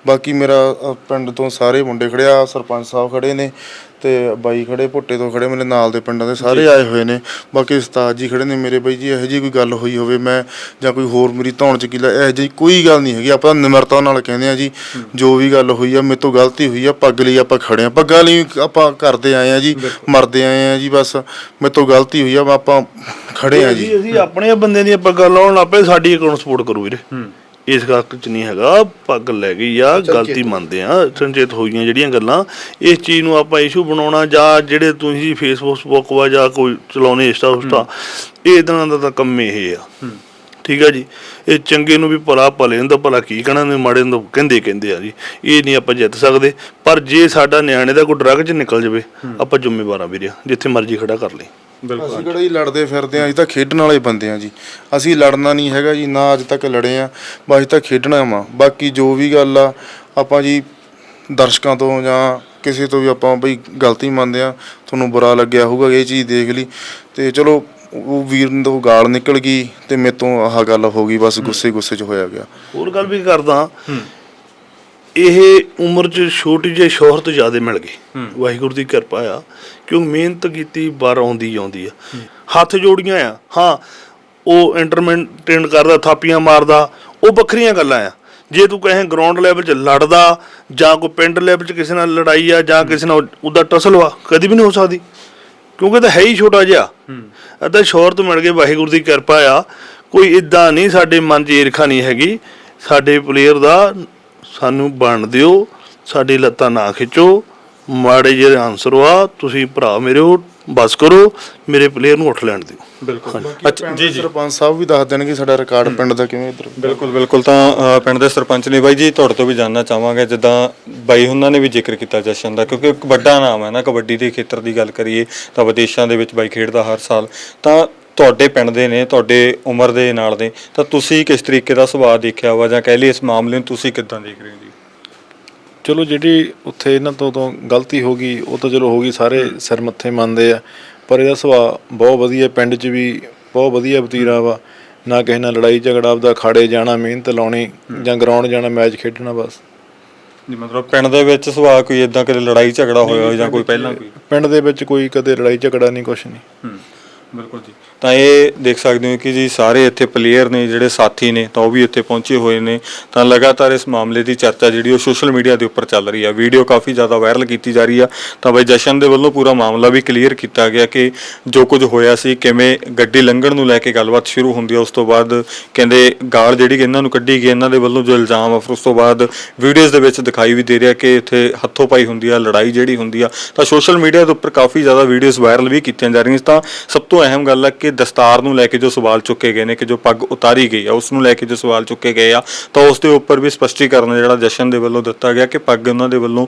ਬਾਕੀ ਮੇਰਾ ਪਿੰਡ ਤੋਂ ਸਾਰੇ ਮੁੰਡੇ ਖੜੇ ਆ ਸਰਪੰਚ ਸਾਹਿਬ ਖੜੇ ਨੇ ਤੇ ਬਾਈ ਖੜੇ ਭੁੱਟੇ ਤੋਂ ਖੜੇ ਮੇਰੇ ਨਾਲ ਦੇ ਪਿੰਡਾਂ ਦੇ ਸਾਰੇ ਆਏ ਹੋਏ ਨੇ। ਬਾਕੀ ਉਸਤਾਦ ਜੀ ਖੜੇ ਨੇ ਮੇਰੇ ਬਾਈ ਜੀ ਇਹੋ ਜਿਹੀ ਕੋਈ ਗੱਲ ਹੋਈ ਹੋਵੇ ਮੈਂ ਜਾਂ ਕੋਈ ਹੋਰ ਮੇਰੀ ਧੌਣ ਚ ਕੀਲਾ ਇਹੋ ਜਿਹੀ ਕੋਈ ਗੱਲ ਨਹੀਂ ਹੈਗੀ। ਆਪਾਂ ਨਿਮਰਤਾ ਨਾਲ ਕਹਿੰਦੇ ਆ ਜੀ ਜੋ ਵੀ ਗੱਲ ਹੋਈ ਆ ਮੇਰੇ ਤੋਂ ਗਲਤੀ ਹੋਈ ਆ ਪੱਗ ਲਈ ਆਪਾਂ ਖੜੇ ਆ ਪੱਗਾਂ ਲਈ ਆਪਾਂ ਕਰਦੇ ਆਏ ਆ ਜੀ ਮਰਦੇ ਆਏ ਆ ਜੀ ਬਸ ਮੇਰੇ ਤੋਂ ਗਲਤੀ ਹੋਈ ਆ ਆਪਾਂ ਖੜੇ ਆ ਜੀ ਅਸੀਂ ਅਸੀਂ ਆਪਣੇ ਬੰਦੇ ਦੀਆਂ ਪੱਗਾਂ ਲਾਉਣ ਆਪੇ ਸਾਡੀ ਅਕਾਊਂਟ ਸਪੋਰਟ ਕਰੂ ਵੀਰੇ। ਇਸ ਗੱਲ ਚ ਨਹੀਂ ਹੈਗਾ ਪੱਗ ਲੈ ਗਈ ਆ ਗਲਤੀ ਮੰਨਦੇ ਆ ਸੰਚੇਤ ਹੋਈਆਂ ਜਿਹੜੀਆਂ ਗੱਲਾਂ। ਇਸ ਚੀਜ਼ ਨੂੰ ਆਪਾਂ ਇਸ਼ੂ ਬਣਾਉਣਾ ਜਾਂ ਜਿਹੜੇ ਤੁਸੀਂ ਫੇਸਬੁੱਕ ਵਾ ਜਾਂ ਕੋਈ ਚਲਾਉਣੇ ਇੰਸਟਾ ਉਸਟਾ ਇਹ ਇਦਾਂ ਦਾ ਤਾਂ ਕੰਮ ਇਹ ਆ। ਠੀਕ ਆ ਜੀ। ਇਹ ਚੰਗੇ ਨੂੰ ਵੀ ਭਲਾ ਭਲੇ ਨੂੰ ਤਾਂ ਭਲਾ ਕੀ ਕਹਿਣਾ ਨੇ ਮਾੜੇ ਨੂੰ ਕਹਿੰਦੇ ਕਹਿੰਦੇ ਆ ਜੀ। ਇਹ ਨਹੀਂ ਆਪਾਂ ਜਿੱਤ ਸਕਦੇ। ਪਰ ਜੇ ਸਾਡਾ ਨਿਆਣੇ ਦਾ ਕੋਈ ਡਰਗ ਚ ਨਿਕਲ ਜਾਵੇ ਆਪਾਂ ਜ਼ਿੰਮੇਵਾਰਾਂ ਵੀਰੇ ਜਿੱਥੇ ਮਰਜ਼ੀ ਖੜਾ ਕਰ ਲਈ ਅਸੀਂ ਕਿਹੜਾ ਜੀ ਲੜਦੇ ਫਿਰਦੇ ਆ ਅਸੀਂ ਤਾਂ ਖੇਡਣ ਵਾਲੇ ਬੰਦੇ ਆ ਜੀ। ਅਸੀਂ ਲੜਨਾ ਨਹੀਂ ਹੈਗਾ ਜੀ ਨਾ ਅੱਜ ਤੱਕ ਲੜੇ ਆ ਬਸ ਤਾਂ ਖੇਡਣਾ ਵਾ। ਬਾਕੀ ਜੋ ਵੀ ਗੱਲ ਆ ਆਪਾਂ ਜੀ ਦਰਸ਼ਕਾਂ ਤੋਂ ਜਾਂ ਕਿਸੇ ਤੋਂ ਵੀ ਆਪਾਂ ਬਈ ਗਲਤੀ ਮੰਨਦੇ ਆ ਤੁਹਾਨੂੰ ਬੁਰਾ ਲੱਗਿਆ ਹੋਊਗਾ ਇਹ ਚੀਜ਼ ਦੇਖ ਲਈ। ਤੇ ਚਲੋ ਉਹ ਵੀਰ ਨੂੰ ਗਾਲ ਨਿਕਲ ਗਈ ਤੇ ਮੇਰੇ ਤੋਂ ਆਹ ਗੱਲ ਹੋ ਗਈ ਬਸ ਗੁੱਸੇ ਗੁੱਸੇ 'ਚ ਹੋਇਆ ਗਿਆ। ਹੋਰ ਗੱਲ ਵੀ ਕਰਦਾ ਇਹ ਉਮਰ 'ਚ ਛੋਟੀ ਜਿਹੀ ਸ਼ੋਹਰਤ ਜ਼ਿਆਦਾ ਮਿਲ ਗਈ। ਵਾਹਿਗੁਰੂ ਦੀ ਕਿਰਪਾ ਆ। ਕਿਉਂ ਮਿਹਨਤ ਕੀਤੀ, ਬਾਹਰ ਆਉਂਦੀ ਆਉਂਦੀ ਆ। ਹੱਥ ਜੋੜੀਆਂ ਆ। ਹਾਂ, ਉਹ ਇੰਟਰਮੈਂਟੇਨ ਕਰਦਾ, ਥਾਪੀਆਂ ਮਾਰਦਾ, ਉਹ ਵੱਖਰੀਆਂ ਗੱਲਾਂ ਆ। ਜੇ ਤੂੰ ਕਹੇ ਗਰਾਊਂਡ ਲੈਵਲ 'ਚ ਲੜਦਾ, ਜਾਂ ਕੋਈ ਪਿੰਡ ਲੈਵਲ 'ਚ ਕਿਸੇ ਨਾਲ ਲੜਾਈ ਆ, ਜਾਂ ਕਿਸੇ ਨਾਲ ਉਹਦਾ ਟਸਲ ਵਾ, ਕਦੀ ਵੀ ਨਹੀਂ ਹੋ ਸਕਦੀ। ਕਿਉਂਕਿ ਤਾਂ ਹੈ ਹੀ ਛੋਟਾ ਜਿਹਾ। ਅੱਧਾ ਸ਼ੋਹਰਤ ਮਿਲ ਗਈ, ਵਾਹਿਗੁਰੂ ਦੀ ਕਿਰਪਾ ਆ। ਕੋਈ ਇਦਾਂ ਨਹੀਂ, ਸਾਡੇ ਮਨ 'ਚ ਈਰਖਾ ਨਹੀਂ ਹੈਗੀ। ਸਾਡੇ ਪਲੇਅਰ ਦਾ ਸਾਨੂੰ ਬਣ ਦਿਓ, ਸਾਡੀ ਲੱਤਾਂ ਨਾ ਖਿੱਚੋ। ਮਾੜੇ ਜਿਹੇ ਆਨਸਰ ਆ ਤੁਸੀਂ ਭਰਾ ਮੇਰੇ ਹੋ ਬਸ ਕਰੋ ਮੇਰੇ ਪਲੇਅਰ ਨੂੰ ਉੱਠ ਲੈਣ ਦਿਓ। ਬਿਲਕੁਲ ਅੱਛਾ ਅੱਛਾ ਜੀ ਜੀ। ਸਰਪੰਚ ਸਾਹਿਬ ਵੀ ਦੱਸ ਦੇਣਗੇ ਸਾਡਾ ਰਿਕਾਰਡ ਪਿੰਡ ਦਾ ਕਿਵੇਂ ਇੱਧਰ। ਬਿਲਕੁਲ ਬਿਲਕੁਲ ਤਾਂ ਪਿੰਡ ਦੇ ਸਰਪੰਚ ਨੇ ਬਾਈ ਜੀ ਤੁਹਾਡੇ ਤੋਂ ਵੀ ਜਾਨਣਾ ਚਾਹਾਂਗੇ ਜਿੱਦਾਂ ਬਾਈ ਉਹਨਾਂ ਨੇ ਵੀ ਜ਼ਿਕਰ ਕੀਤਾ ਜਸ਼ਨ ਦਾ ਕਿਉਂਕਿ ਇੱਕ ਵੱਡਾ ਨਾਮ ਹੈ ਨਾ ਕਬੱਡੀ ਦੇ ਖੇਤਰ ਦੀ ਗੱਲ ਕਰੀਏ ਤਾਂ ਵਿਦੇਸ਼ਾਂ ਦੇ ਵਿੱਚ ਬਾਈ ਖੇਡਦਾ ਹਰ ਸਾਲ। ਤਾਂ ਤੁਹਾਡੇ ਪਿੰਡ ਦੇ ਨੇ ਤੁਹਾਡੇ ਉਮਰ ਦੇ ਨਾਲ ਦੇ ਤਾਂ ਤੁਸੀਂ ਕਿਸ ਤਰੀਕੇ ਦਾ ਸੁਭਾਅ ਦੇਖਿਆ ਵਾ ਜਾਂ ਕਹਿ ਲਈ ਇਸ ਮਾਮਲੇ ਨੂੰ ਤੁਸੀਂ ਕਿੱਦਾਂ ਦੇਖ ਰਹੇ ਹੋ ਜੀ? ਚਲੋ ਜਿਹੜੀ ਉੱਥੇ ਇਹਨਾਂ ਤੋਂ ਤੋਂ ਗਲਤੀ ਹੋ ਗਈ ਉਹ ਤਾਂ ਚਲੋ ਹੋ ਗਈ ਸਾਰੇ ਸਿਰ ਮੱਥੇ ਮੰਨਦੇ ਆ। ਪਰ ਇਹਦਾ ਸੁਭਾਅ ਬਹੁਤ ਵਧੀਆ ਪਿੰਡ 'ਚ ਵੀ ਬਹੁਤ ਵਧੀਆ ਵਤੀਰਾ ਵਾ। ਨਾ ਕਿਸੇ ਨਾਲ ਲੜਾਈ ਝਗੜਾ ਆਪਦਾ ਖਾੜੇ ਜਾਣਾ ਮਿਹਨਤ ਲਾਉਣੀ ਜਾਂ ਗਰਾਊਂਡ ਜਾਣਾ ਮੈਚ ਖੇਡਣਾ ਬਸ। ਜੀ ਮਤਲਬ ਪਿੰਡ ਦੇ ਵਿੱਚ ਸੁਭਾਅ ਕੋਈ ਇਦਾਂ ਕਦੇ ਲੜਾਈ ਝਗੜਾ ਹੋਇਆ ਜਾਂ ਕੋਈ ਪਹਿਲਾਂ ਕੋਈ? ਪਿੰਡ ਦੇ ਵਿੱਚ ਕੋਈ ਕਦੇ ਲੜਾਈ ਝਗੜਾ ਨਹੀਂ ਕੁਛ ਨਹੀਂ। ਹੂੰ। ਬਿਲਕੁਲ ਜੀ। ਤਾਂ ਇਹ ਦੇਖ ਸਕਦੇ ਹੋ ਕਿ ਜੀ ਸਾਰੇ ਇੱਥੇ ਪਲੇਅਰ ਨੇ, ਜਿਹੜੇ ਸਾਥੀ ਨੇ, ਤਾਂ ਉਹ ਵੀ ਇੱਥੇ ਪਹੁੰਚੇ ਹੋਏ ਨੇ। ਤਾਂ ਲਗਾਤਾਰ ਇਸ ਮਾਮਲੇ ਦੀ ਚਰਚਾ ਜਿਹੜੀ ਉਹ ਸੋਸ਼ਲ ਮੀਡੀਆ ਦੇ ਉੱਪਰ ਚੱਲ ਰਹੀ ਆ। ਵੀਡੀਓ ਕਾਫੀ ਜ਼ਿਆਦਾ ਵਾਇਰਲ ਕੀਤੀ ਜਾ ਰਹੀ ਆ। ਤਾਂ ਬਈ ਜਸ਼ਨ ਦੇ ਵੱਲੋਂ ਪੂਰਾ ਮਾਮਲਾ ਵੀ ਕਲੀਅਰ ਕੀਤਾ ਗਿਆ ਕਿ ਜੋ ਕੁਝ ਹੋਇਆ ਸੀ, ਕਿਵੇਂ ਗੱਡੀ ਲੰਘਣ ਨੂੰ ਲੈ ਕੇ ਗੱਲਬਾਤ ਸ਼ੁਰੂ ਹੁੰਦੀ ਆ, ਉਸ ਤੋਂ ਬਾਅਦ ਕਹਿੰਦੇ ਗਾਲ ਜਿਹੜੀ ਕਿ ਇਹਨਾਂ ਨੂੰ ਕੱਢੀ ਗਈ, ਇਹਨਾਂ ਦੇ ਵੱਲੋਂ ਜੋ ਇਲਜ਼ਾਮ ਆ, ਫਿਰ ਉਸ ਤੋਂ ਬਾਅਦ ਵੀਡੀਓਜ਼ ਦੇ ਵਿੱਚ ਦਿਖਾਈ ਵੀ ਦੇ ਰਿਹਾ ਕਿ ਇੱਥੇ ਹੱਥੋਂ ਪਾਈ ਹੁੰਦੀ ਆ, ਲੜਾਈ ਜਿਹੜੀ ਹੁੰਦੀ ਆ। ਤਾਂ ਸੋਸ਼ਲ ਮੀਡੀਆ ਦੇ ਉੱਪਰ ਕਾਫੀ ਜ਼ਿਆਦਾ ਵੀਡੀਓਜ਼ ਵਾਇਰਲ ਵੀ ਕੀਤੀਆਂ ਜਾ ਰਹੀਆਂ ਤਾਂ ਸਭ ਤੋਂ ਅਹਿਮ ਗੱਲ ਹੈ ਕਿ ਦਸਤਾਰ ਨੂੰ ਲੈ ਕੇ ਜੋ ਸਵਾਲ ਚੁੱਕੇ ਗਏ ਨੇ ਕਿ ਜੋ ਪੱਗ ਉਤਾਰੀ ਗਈ ਆ ਉਸ ਨੂੰ ਲੈ ਕੇ ਜੋ ਸਵਾਲ ਚੁੱਕੇ ਗਏ ਆ, ਤਾਂ ਉਸ ਦੇ ਉੱਪਰ ਵੀ ਸਪਸ਼ਟੀਕਰਨ ਜਿਹੜਾ ਜਸ਼ਨ ਦੇ ਵੱਲੋਂ ਦਿੱਤਾ ਗਿਆ ਕਿ ਪੱਗ ਉਹਨਾਂ ਦੇ ਵੱਲੋਂ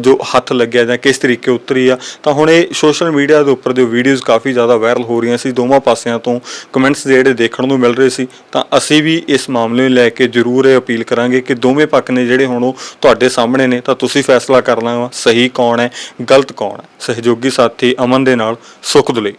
ਜੋ ਹੱਥ ਲੱਗਿਆ ਜਾਂ ਕਿਸ ਤਰੀਕੇ ਉਤਰੀ ਆ। ਤਾਂ ਹੁਣ ਇਹ ਸੋਸ਼ਲ ਮੀਡੀਆ ਦੇ ਉੱਪਰ ਜੋ ਵੀਡੀਓਜ਼ ਕਾਫੀ ਜ਼ਿਆਦਾ ਵਾਇਰਲ ਹੋ ਰਹੀਆਂ ਸੀ, ਦੋਵਾਂ ਪਾਸਿਆਂ ਤੋਂ ਕਮੈਂਟਸ ਜਿਹੜੇ ਦੇਖਣ ਨੂੰ ਮਿਲ ਰਹੇ ਸੀ, ਤਾਂ ਅਸੀਂ ਵੀ ਇਸ ਮਾਮਲੇ ਨੂੰ ਲੈ ਕੇ ਜ਼ਰੂਰ ਇਹ ਅਪੀਲ ਕਰਾਂਗੇ ਕਿ ਦੋਵੇਂ ਪੱਖ ਨੇ ਜਿਹੜੇ ਹੁਣ ਉਹ ਤੁਹਾਡੇ ਸਾਹਮਣੇ ਨੇ, ਤਾਂ ਤੁਸੀਂ ਫੈਸਲਾ ਕਰਨਾ ਵਾ, ਸਹੀ ਕੌਣ ਹੈ, ਗਲਤ ਕੌਣ ਹੈ। ਸਹਿਯੋਗੀ ਸਾਥੀ ਅਮਨ ਦੇ ਨਾਲ ਸੁਖ ਦੁਲੇ